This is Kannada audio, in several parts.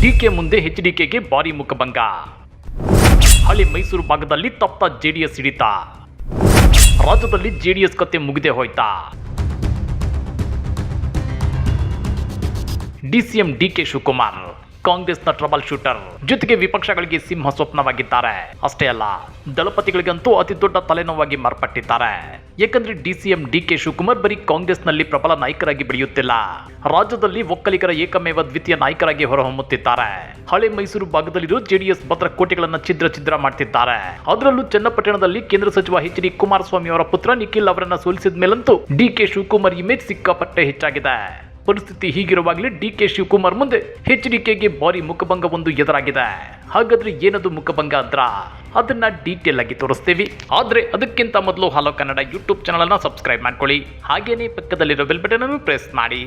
ಡಿಕೆ ಮುಂದೆ ಎಚ್ಡಿಕೆಗೆ ಭಾರಿ ಮುಖಭಂಗ. ಹಳೆ ಮೈಸೂರು ಭಾಗದಲ್ಲಿ ತಪ್ಪ ಜೆಡಿಎಸ್ ಹಿಡಿತ. ರಾಜ್ಯದಲ್ಲಿ ಜೆಡಿಎಸ್ ಕತೆ ಮುಗಿದೇ ಹೋಯ್ತಾ. ಡಿಸಿಎಂ ಡಿಕೆ ಶಿವಕುಮಾರ್. ಕಾಂಗ್ರೆಸ್ನ ಟ್ರಬಲ್ ಶೂಟರ್. ಜೊತೆಗೆ ವಿಪಕ್ಷಗಳಿಗೆ ಸಿಂಹ ಸ್ವಪ್ನವಾಗಿದ್ದಾರೆ. ಅಷ್ಟೇ ಅಲ್ಲ, ದಳಪತಿಗಳಿಗಂತೂ ಅತಿ ದೊಡ್ಡ ತಲೆನೋವಾಗಿ ಮಾರ್ಪಟ್ಟಿದ್ದಾರೆ. ಏಕೆಂದ್ರೆ ಡಿಸಿಎಂ ಡಿ ಕೆ ಶಿವಕುಮಾರ್ ಬರೀ ಕಾಂಗ್ರೆಸ್ನಲ್ಲಿ ಪ್ರಬಲ ನಾಯಕರಾಗಿ ಬೆಳೆಯುತ್ತಿಲ್ಲ. ರಾಜ್ಯದಲ್ಲಿ ಒಕ್ಕಲಿಗರ ಏಕಮೇವ ದ್ವಿತೀಯ ನಾಯಕರಾಗಿ ಹೊರಹೊಮ್ಮುತ್ತಿದ್ದಾರೆ. ಹಳೆ ಮೈಸೂರು ಭಾಗದಲ್ಲಿರೋ ಜೆಡಿಎಸ್ ಭದ್ರಕೋಟೆಗಳನ್ನ ಛಿದ್ರ ಛಿದ್ರ ಮಾಡ್ತಿದ್ದಾರೆ. ಅದರಲ್ಲೂ ಚನ್ನಪಟ್ಟಣದಲ್ಲಿ ಕೇಂದ್ರ ಸಚಿವ ಎಚ್ ಡಿ ಕುಮಾರಸ್ವಾಮಿ ಅವರ ಪುತ್ರ ನಿಖಿಲ್ ಅವರನ್ನ ಸೋಲಿಸಿದ ಮೇಲಂತೂ ಡಿ ಕೆ ಶಿವಕುಮಾರ್ ಇಮೇಜ್ ಸಿಕ್ಕಾಪಟ್ಟೆ ಹೆಚ್ಚಾಗಿದೆ. ಪರಿಸ್ಥಿತಿ ಹೀಗಿರುವಾಗಲೇ ಡಿ ಕೆ ಶಿವಕುಮಾರ್ ಮುಂದೆ ಹೆಚ್ ಡಿ ಕೆಗೆ ಭಾರಿ ಮುಖಭಂಗ ಒಂದು ಎದುರಾಗಿದೆ. ಹಾಗಾದ್ರೆ ಏನದು ಮುಖಭಂಗ ಅಂದ್ರ? ಅದನ್ನ ಡೀಟೇಲ್ ಆಗಿ ತೋರಿಸ್ತೀವಿ. ಆದ್ರೆ ಅದಕ್ಕಿಂತ ಮೊದಲು ಹಲೋ ಕನ್ನಡ ಯೂಟ್ಯೂಬ್ ಚಾನಲ್ ಅನ್ನ ಸಬ್ಸ್ಕ್ರೈಬ್ ಮಾಡ್ಕೊಳ್ಳಿ. ಹಾಗೇನೆ ಪಕ್ಕದಲ್ಲಿರೋ ಬೆಲ್ ಬಟನ್ ಅನ್ನು ಪ್ರೆಸ್ ಮಾಡಿ.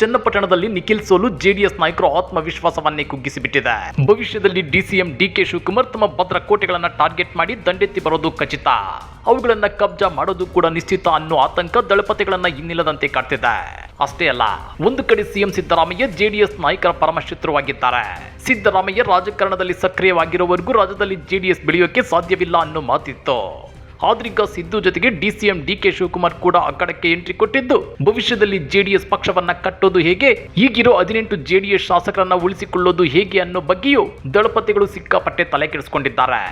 ಚನ್ನಪಟ್ಟಣದಲ್ಲಿ ನಿಖಿಲ್ ಸೋಲು ಜೆಡಿಎಸ್ ನಾಯಕರು ಆತ್ಮವಿಶ್ವಾಸವನ್ನೇ ಕುಗ್ಗಿಸಿಬಿಟ್ಟಿದೆ. ಭವಿಷ್ಯದಲ್ಲಿ ಡಿಸಿಎಂ ಡಿಕೆ ಶಿವಕುಮಾರ್ ತಮ್ಮ ಭದ್ರ ಕೋಟೆಗಳನ್ನು ಟಾರ್ಗೆಟ್ ಮಾಡಿ ದಂಡೆತ್ತಿ ಬರೋದು ಖಚಿತ. ಅವುಗಳನ್ನ ಕಬ್ಜಾ ಮಾಡೋದು ಕೂಡ ನಿಶ್ಚಿತ ಅನ್ನೋ ಆತಂಕ ದಳಪತಿಗಳನ್ನ ಇನ್ನಿಲ್ಲದಂತೆ ಕಾಡ್ತಿದೆ. ಅಷ್ಟೇ ಅಲ್ಲ, ಒಂದು ಕಡೆ ಸಿಎಂ ಸಿದ್ದರಾಮಯ್ಯ ಜೆಡಿಎಸ್ ನಾಯಕರ ಪರಮಶತ್ರುವಾಗಿದ್ದಾರೆ. ಸಿದ್ದರಾಮಯ್ಯ ರಾಜಕಾರಣದಲ್ಲಿ ಸಕ್ರಿಯವಾಗಿರುವವರೆಗೂ ರಾಜ್ಯದಲ್ಲಿ ಜೆಡಿಎಸ್ ಬೆಳೆಯೋಕೆ ಸಾಧ್ಯವಿಲ್ಲ ಅನ್ನೋ ಮಾತಿತ್ತು. ಆದ್ರೀಗ ಸಿದ್ದು ಜೊತೆಗೆ ಡಿಸಿಎಂ ಡಿಕೆ ಶಿವಕುಮಾರ್ ಕೂಡ ಅಖಾಡಕ್ಕೆ ಎಂಟ್ರಿ ಕೊಟ್ಟಿದ್ದು. ಭವಿಷ್ಯದಲ್ಲಿ ಜೆಡಿಎಸ್ ಪಕ್ಷವನ್ನ ಕಟ್ಟೋದು ಹೇಗೆ? ಈಗಿರೋ ಹದಿನೆಂಟು ಜೆಡಿಎಸ್ ಶಾಸಕರನ್ನ ಉಳಿಸಿಕೊಳ್ಳೋದು ಹೇಗೆ ಅನ್ನೋ ಬಗ್ಗೆಯೂ ದಳಪತಿಗಳು ಸಿಕ್ಕಾಪಟ್ಟೆ ತಲೆ ಕೆಡಿಸಿಕೊಂಡಿದ್ದಾರೆ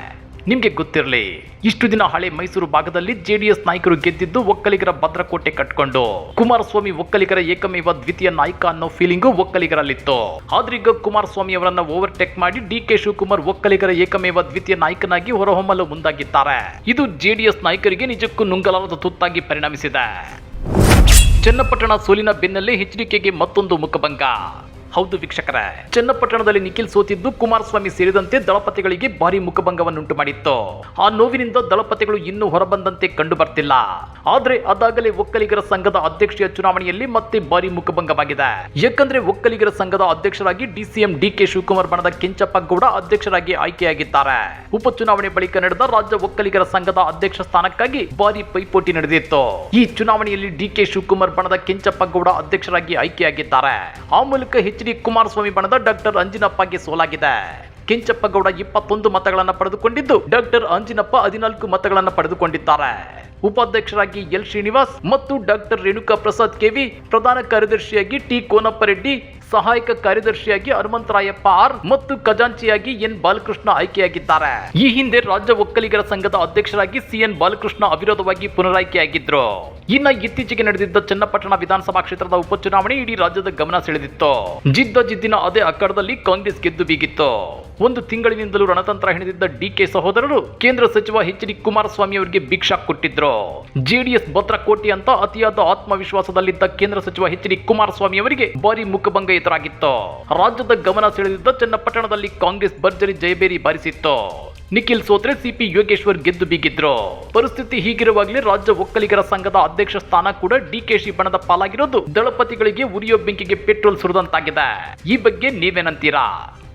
ನಿಮ್ಗೆ ಗೊತ್ತಿರಲಿ, ಇಷ್ಟು ದಿನ ಹಳೆ ಮೈಸೂರು ಭಾಗದಲ್ಲಿ ಜೆಡಿಎಸ್ ನಾಯಕರು ಗೆದ್ದಿದ್ದು ಒಕ್ಕಲಿಗರ ಭದ್ರಕೋಟೆ ಕಟ್ಕೊಂಡು. ಕುಮಾರಸ್ವಾಮಿ ಒಕ್ಕಲಿಗರ ಏಕಮೇವ ದ್ವಿತೀಯ ನಾಯಕ ಅನ್ನೋ ಫೀಲಿಂಗು ಒಕ್ಕಲಿಗರಲ್ಲಿತ್ತು. ಆದ್ರೀಗ ಕುಮಾರಸ್ವಾಮಿ ಅವರನ್ನ ಓವರ್ಟೇಕ್ ಮಾಡಿ ಡಿ ಕೆ ಶಿವಕುಮಾರ್ ಒಕ್ಕಲಿಗರ ಏಕಮೇವ ದ್ವಿತೀಯ ನಾಯಕನಾಗಿ ಹೊರಹೊಮ್ಮಲು ಮುಂದಾಗಿದ್ದಾರೆ. ಇದು ಜೆಡಿಎಸ್ ನಾಯಕರಿಗೆ ನಿಜಕ್ಕೂ ನುಂಗಲಾರದ ತುತ್ತಾಗಿ ಪರಿಣಮಿಸಿದೆ. ಚನ್ನಪಟ್ಟಣ ಸೋಲಿನ ಬೆನ್ನಲ್ಲೇ ಎಚ್ಡಿಕೆಗೆ ಮತ್ತೊಂದು ಮುಖಭಂಗ. ಹೌದು ವೀಕ್ಷಕರೇ. ಚನ್ನಪಟ್ಟಣದಲ್ಲಿ ನಿಖಿಲ್ ಸೋತಿದ್ದು ಕುಮಾರಸ್ವಾಮಿ ಸೇರಿದಂತೆ ದಳಪತಿಗಳಿಗೆ ಭಾರಿ ಮುಖಭಂಗವನ್ನುಂಟು ಮಾಡಿತ್ತು. ಆ ನೋವಿನಿಂದ ದಳಪತಿಗಳು ಇನ್ನೂ ಹೊರಬಂದಂತೆ ಕಂಡು ಬರ್ತಿಲ್ಲ. ಆದ್ರೆ ಅದಾಗಲೇ ಒಕ್ಕಲಿಗರ ಸಂಘದ ಅಧ್ಯಕ್ಷೀಯ ಚುನಾವಣೆಯಲ್ಲಿ ಮತ್ತೆ ಭಾರಿ ಮುಖಭಂಗವಾಗಿದೆ. ಯಾಕಂದ್ರೆ ಒಕ್ಕಲಿಗರ ಸಂಘದ ಅಧ್ಯಕ್ಷರಾಗಿ ಡಿಸಿಎಂ ಡಿಕೆ ಶಿವಕುಮಾರ್ ಬಣದ ಕೆಂಚಪ್ಪ ಗೌಡ ಅಧ್ಯಕ್ಷರಾಗಿ ಆಯ್ಕೆಯಾಗಿದ್ದಾರೆ. ಉಪಚುನಾವಣೆ ಬಳಿಕ ನಡೆದ ರಾಜ್ಯ ಒಕ್ಕಲಿಗರ ಸಂಘದ ಅಧ್ಯಕ್ಷ ಸ್ಥಾನಕ್ಕಾಗಿ ಭಾರಿ ಪೈಪೋಟಿ ನಡೆದಿತ್ತು. ಈ ಚುನಾವಣೆಯಲ್ಲಿ ಡಿಕೆ ಶಿವಕುಮಾರ್ ಬಣದ ಕೆಂಚಪ್ಪ ಗೌಡ ಅಧ್ಯಕ್ಷರಾಗಿ ಆಯ್ಕೆಯಾಗಿದ್ದಾರೆ. ಆ ಮೂಲಕ ಡಿ ಕುಮಾರಸ್ವಾಮಿ ಬಣದ ಡಾಕ್ಟರ್ ಅಂಜಿನಪ್ಪಗೆ ಸೋಲಾಗಿದೆ. ಕೆಂಚಪ್ಪಗೌಡ ಇಪ್ಪತ್ತೊಂದು ಮತಗಳನ್ನು ಪಡೆದುಕೊಂಡಿದ್ದು, ಡಾಕ್ಟರ್ ಅಂಜಿನಪ್ಪ ಹದಿನಾಲ್ಕು ಮತಗಳನ್ನು ಪಡೆದುಕೊಂಡಿದ್ದಾರೆ. ಉಪಾಧ್ಯಕ್ಷರಾಗಿ ಎಲ್ ಶ್ರೀನಿವಾಸ್ ಮತ್ತು ಡಾಕ್ಟರ್ ರೇಣುಕಾ ಪ್ರಸಾದ್ ಕೆವಿ, ಪ್ರಧಾನ ಕಾರ್ಯದರ್ಶಿಯಾಗಿ ಟಿ ಕೋನಪ್ಪ ರೆಡ್ಡಿ ಸಹಾಯಕ ಕಾರ್ಯದರ್ಶಿಯಾಗಿ ಹನುಮಂತರಾಯಪ್ಪ ಆರ್ ಮತ್ತು ಖಜಾಂಚಿಯಾಗಿ ಎನ್ ಬಾಲಕೃಷ್ಣ ಆಯ್ಕೆಯಾಗಿದ್ದಾರೆ. ಈ ಹಿಂದೆ ರಾಜ್ಯ ಒಕ್ಕಲಿಗರ ಸಂಘದ ಅಧ್ಯಕ್ಷರಾಗಿ ಸಿಎನ್ ಬಾಲಕೃಷ್ಣ ಅವಿರೋಧವಾಗಿ ಪುನರಾಯ್ಕೆಯಾಗಿದ್ರು. ಇನ್ನ ಇತ್ತೀಚೆಗೆ ನಡೆದಿದ್ದ ಚನ್ನಪಟ್ಟಣ ವಿಧಾನಸಭಾ ಕ್ಷೇತ್ರದ ಉಪಚುನಾವಣೆ ಇಡೀ ರಾಜ್ಯದ ಗಮನ ಸೆಳೆದಿತ್ತು. ಜಿದ್ದ ಜಿದ್ದಿನ ಅದೇ ಅಕ್ಕಡದಲ್ಲಿ ಕಾಂಗ್ರೆಸ್ ಗೆದ್ದು ಬೀಗಿತ್ತು. ಒಂದು ತಿಂಗಳಿನಿಂದಲೂ ರಣತಂತ್ರ ಹೆಣೆದಿದ್ದ ಡಿಕೆ ಸಹೋದರರು ಕೇಂದ್ರ ಸಚಿವ ಎಚ್ ಡಿ ಕುಮಾರಸ್ವಾಮಿ ಅವರಿಗೆ ಭಿಕ್ಷಾ ಕೊಟ್ಟಿದ್ರು. ಜೆಡಿಎಸ್ ಭದ್ರಕೋಟೆ ಅಂತ ಅತಿಯಾದ ಆತ್ಮವಿಶ್ವಾಸದಲ್ಲಿದ್ದ ಕೇಂದ್ರ ಸಚಿವ ಎಚ್ ಡಿ ಕುಮಾರಸ್ವಾಮಿ ಅವರಿಗೆ ಭಾರಿ ಮುಖಭಂಗ ಎದುರಾಗಿತ್ತು ರಾಜ್ಯದ ಗಮನ ಸೆಳೆದಿದ್ದ ಚನ್ನಪಟ್ಟಣದಲ್ಲಿ ಕಾಂಗ್ರೆಸ್ ಭರ್ಜರಿ ಜಯಬೇರಿ ಬಾರಿಸಿತ್ತು. ನಿಖಿಲ್ ಸೋತ್ರೆ ಸಿಪಿ ಯೋಗೇಶ್ವರ್ ಗೆದ್ದು ಬೀಗಿದ್ರು. ಪರಿಸ್ಥಿತಿ ಹೀಗಿರುವಾಗಲೇ ರಾಜ್ಯ ಒಕ್ಕಲಿಗರ ಸಂಘದ ಅಧ್ಯಕ್ಷ ಸ್ಥಾನ ಕೂಡ ಡಿಕೆಶಿ ಬಣದ ಪಾಲಾಗಿರೋದು ದಳಪತಿಗಳಿಗೆ ಉರಿಯೋ ಬೆಂಕಿಗೆ ಪೆಟ್ರೋಲ್ ಸುರಿದಂತಾಗಿದೆ. ಈ ಬಗ್ಗೆ ನೀವೇನಂತೀರಾ?